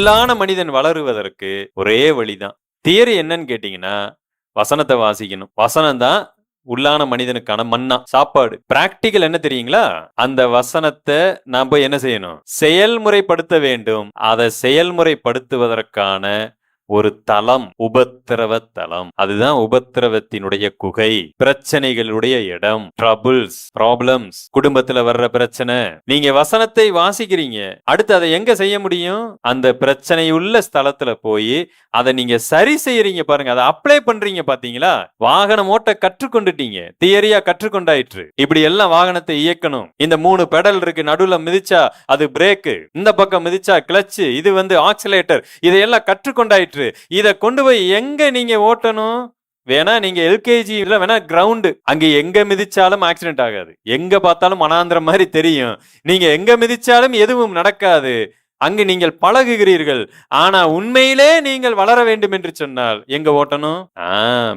உள்ளான மனிதன் வளருவதற்கு ஒரே வழிதான். தியரி என்னன்னு கேட்டீங்கன்னா வசனத்தை வாசிக்கணும். வசனம் தான் உள்ளான மனிதனுக்கான மண்ணா சாப்பாடு. பிராக்டிக்கல் என்ன தெரியுங்களா? அந்த வசனத்தை நாம் போய் என்ன செய்யணும்? செயல்முறைப்படுத்த வேண்டும். அதை செயல்முறைப்படுத்துவதற்கான ஒரு தலம் உபத்திரவ தலம் அதுதான் உபத்திரவத்தினுடைய குகை. பிரச்சனைகளுடைய இடம். ட்ரபிள்ஸ் ப்ராப்ளம்ஸ் குடும்பத்துல வர்ற பிரச்சனை. நீங்க வசனத்தை வாசிக்கிறீங்க. அடுத்து அதை எங்க செய்ய முடியும்? அந்த பிரச்சனை உள்ள ஸ்தலத்துல போய் அதை நீங்க சரி செய்யறீங்க பாருங்க. அதை அப்ளை பண்றீங்க பாத்தீங்களா? வாகனம் ஓட்ட கற்றுக்கொண்டுட்டீங்க. தியரியா கற்றுக்கொண்டாயிற்று. இப்படி எல்லாம் வாகனத்தை இயக்கணும். இந்த மூணு பெடல் இருக்கு. நடுவுல மிதிச்சா அது பிரேக்கு இந்த பக்கம் மிதிச்சா கிளச்சு இது வந்து ஆக்சிலேட்டர். இதையெல்லாம் கற்றுக்கொண்டாயிற்று. இதை கொண்டு போய் எங்க நீங்க ஓட்டணும்? வேணா நீங்க எல்கேஜி இல்ல வேணா கிரவுண்டு அங்க எங்க மிதிச்சாலும் ஆக்சிடென்ட் ஆகாது. எங்க பார்த்தாலும் மனாந்திரம் மாதிரி தெரியும். நீங்க எங்க மிதிச்சாலும் எதுவும் நடக்காது. அங்கு நீங்கள் பழகுகிறீர்கள். ஆனா உண்மையிலே நீங்கள் வளர வேண்டும் என்று சொன்னால் எங்க ஓட்டணும்? ஆ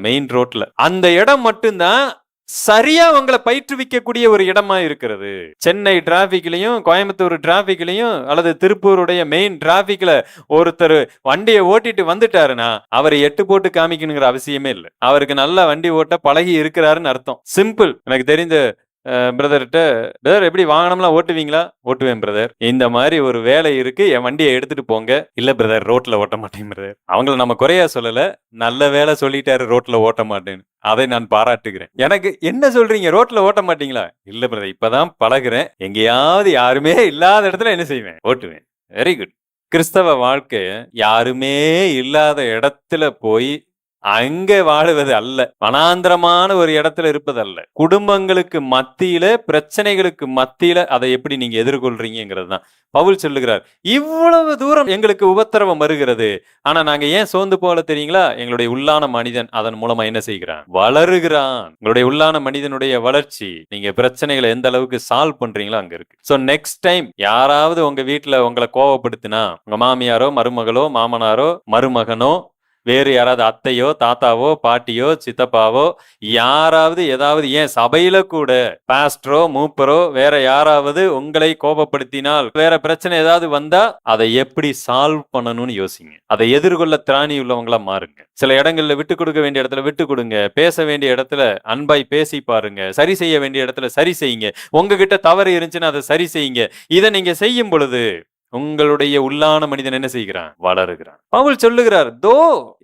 மெயின் ரோட்ல அந்த இடம் மட்டும்தான் சரியா உங்களை பயிற்றுவிக்கக்கூடிய ஒரு இடமா இருக்கிறது. சென்னை டிராபிக்லயும் கோயம்புத்தூர் டிராபிக்லயும் அல்லது திருப்பூருடைய மெயின் டிராபிக்ல ஒருத்தர் வண்டியை ஓட்டிட்டு வந்துட்டாருன்னா அவரை எட்டு போட்டு காமிக்கணுங்கிற அவசியமே இல்லை. அவருக்கு நல்லா வண்டி ஓட்ட பழகி இருக்கிறாருன்னு அர்த்தம். சிம்பிள் எனக்கு தெரிந்த பிரதர்கிட்ட பிரதர் எப்படி வாகனம்லாம் ஓட்டுவீங்களா? ஓட்டுவேன் பிரதர். இந்த மாதிரி ஒரு வேலை இருக்கு. என் வண்டியை எடுத்துட்டு போங்க. இல்ல பிரதர் ரோட்ல ஓட்ட மாட்டேன் பிரதர். அவங்கள நம்ம குறையா சொல்லல. நல்ல வேலை சொல்லிட்டாரு ரோட்ல ஓட்ட மாட்டேன்னு. அதை நான் பாராட்டுகிறேன். எனக்கு என்ன சொல்றீங்க? ரோட்ல ஓட்ட மாட்டீங்களா? இல்ல பிரதர் இப்பதான் பழகுறேன். எங்கேயாவது யாருமே இல்லாத இடத்துல என்ன செய்வேன்? ஓட்டுவேன். Very good. கிறிஸ்தவ வாழ்க்கை யாருமே இல்லாத இடத்துல போய் அங்கே வாழுவது அல்ல. வனாந்திரமான ஒரு இடத்துல இருப்பது அல்ல குடும்பங்களுக்கு மத்தியில பிரச்சனைகளுக்கு மத்தியில அதை எப்படி நீங்க எதிர்கொள்றீங்கிறது தான். பவுல் சொல்லுகிறார் இவ்வளவு தூரம் எங்களுக்கு உபத்திரவம் வருகிறது. ஆனா நாங்க ஏன் சோர்ந்து போல தெரியுங்களா? எங்களுடைய உள்ளான மனிதன் அதன் மூலமா என்ன செய்கிறான்? வளருகிறான். உங்களுடைய உள்ளான மனிதனுடைய வளர்ச்சி நீங்க பிரச்சனைகளை எந்த அளவுக்கு சால்வ் பண்றீங்களோ அங்க இருக்கு. சோ நெக்ஸ்ட் டைம் யாராவது உங்க வீட்டுல உங்களை கோவப்படுத்தினா உங்க மாமியாரோ மருமகளோ மாமனாரோ மருமகனோ வேறு யாராவது அத்தையோ தாத்தாவோ பாட்டியோ சித்தப்பாவோ யாராவது ஏதாவது ஏன் சபையில கூட பாஸ்டரோ மூப்பரோ வேற யாராவது உங்களை கோபப்படுத்தினால் வேற பிரச்சனை ஏதாவது வந்தா அதை எப்படி சால்வ் பண்ணணும்னு யோசிங்க. அதை எதிர்கொள்ள திராணி உள்ளவங்களா மாறுங்க. சில இடங்கள்ல விட்டு கொடுக்க வேண்டிய இடத்துல விட்டு கொடுங்க. பேச வேண்டிய இடத்துல அன்பாய் பேசி பாருங்க. சரி செய்ய வேண்டிய இடத்துல சரி செய்யுங்க. உங்ககிட்ட தவறு இருந்துச்சுன்னா அதை சரி செய்யுங்க. இதை நீங்க செய்யும் பொழுது உங்களுடைய உள்ளான மனிதன் என்ன செய்கிறான்? வளருகிறான். பவுல் சொல்லுகிறார் தோ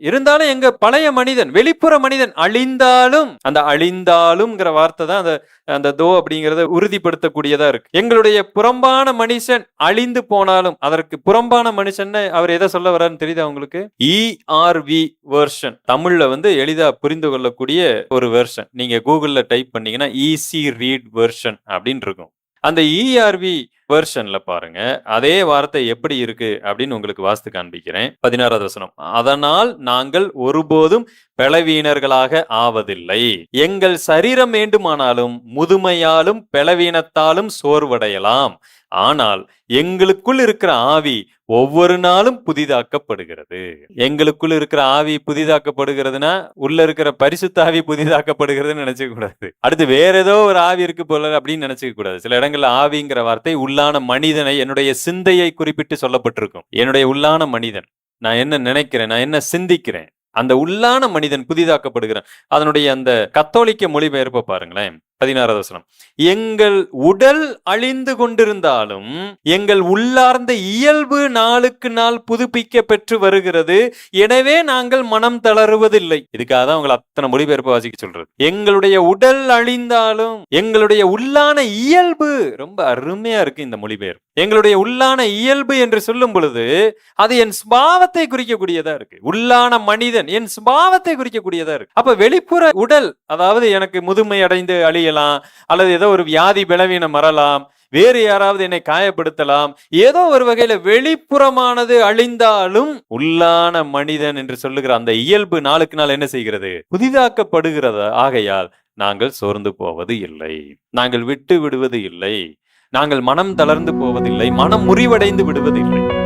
இருந்தாலும் எங்க பழைய மனிதன் வெளிப்புற மனிதன் அழிந்தாலும் அந்த அழிந்தாலும்ங்கிற வார்த்தை தான் அந்த அந்த தோ அப்படிங்கறத உறுதிப்படுத்தக்கூடியதா இருக்கு. எங்களுடைய புறம்பான மனுஷன் அழிந்து போனாலும் அதற்கு புறம்பான மனுஷன் அவர் எதை சொல்ல வர்றாருன்னு தெரியுதா உங்களுக்கு? இஆர்வி வெர்ஷன் தமிழ்ல வந்து எளிதா புரிந்து கொள்ளக்கூடிய ஒரு வெர்ஷன் நீங்க கூகுள்ல டைப் பண்ணீங்கன்னா ஈஸி ரீட் வெர்ஷன் அப்படின்னு இருக்கும். அந்த இஆர்வி வெர்ஷன்ல பாருங்க. அதே வார்த்தை எப்படி இருக்கு அப்படின்னு உங்களுக்கு வாஸ்து காண்பிக்கிறேன். பதினாறாவது வசனம். அதனால் நாங்கள் ஒருபோதும் பலவீனர்களாக ஆவதில்லை. எங்கள் சரீரம் வேண்டுமானாலும் முதுமையாலும் பலவீனத்தாலும் சோர்வடையலாம். ஆனால் எங்களுக்குள் இருக்கிற ஆவி ஒவ்வொரு நாளும் புதிதாக்கப்படுகிறது. எங்களுக்குள் இருக்கிற ஆவி புதிதாக்கப்படுகிறதுனா உள்ள இருக்கிற பரிசுத்த ஆவி புதிதாக்கப்படுகிறதுன்னு நினைச்சுக்க கூடாது. அடுத்து வேற ஏதோ ஒரு ஆவி இருக்கு போல அப்படின்னு நினைச்சுக்க கூடாது. சில இடங்கள்ல ஆவிங்கிற வார்த்தை உள்ளான மனிதனை என்னுடைய சிந்தையை குறிப்பிட்டு சொல்லப்பட்டிருக்கும். என்னுடைய உள்ளான மனிதன். நான் என்ன நினைக்கிறேன்? நான் என்ன சிந்திக்கிறேன்? அந்த உள்ளான மனிதன் புதிதாக்கப்படுகிறான். அதனுடைய அந்த கத்தோலிக்க மொழிபெயர்ப்பை பாருங்களேன். பதினாறாவது வசனம். எங்கள் உடல் அழிந்து கொண்டிருந்தாலும் எங்கள் உள்ளார்ந்த இயல்பு நாளுக்கு நாள் புதுப்பிக்க பெற்று வருகிறது. எனவே நாங்கள் மனம் தளருவதில்லை. இதுக்காக தான் உங்களை அத்தனை மொழிபெயர்ப்பு வாசிக்க சொல்றது. எங்களுடைய உடல் அழிந்தாலும் எங்களுடைய உள்ளான இயல்பு ரொம்ப அருமையா இருக்கு இந்த மொழிபெயர்ப்பு. எங்களுடைய உள்ளான இயல்பு என்று சொல்லும் பொழுது அது என் ஸ்பாவத்தை குறிக்கக்கூடியதா இருக்கு. உள்ளான மனிதன் என் ஸ்பாவத்தை குறிக்கக்கூடியதா இருக்கு. அப்ப வெளிப்புற உடல் அதாவது எனக்கு முதுமை அடைந்து அழியலாம் அல்லது ஏதோ ஒரு வியாதி பலவீனம் வரலாம் வேறு யாராவது என்னை காயப்படுத்தலாம் ஏதோ ஒரு வகையில வெளிப்புறமானது அழிந்தாலும் உள்ளான மனிதன் என்று சொல்லுகிற அந்த இயல்பு நாளுக்கு நாள் என்ன செய்கிறது? புதிதாக்கப்படுகிறது? ஆகையால் நாங்கள் சோர்ந்து போவது இல்லை. நாங்கள் விட்டு விடுவது இல்லை. நாங்கள் மனம் தளர்ந்து போவதில்லை. மனம் முறிவடைந்து விடுவதில்லை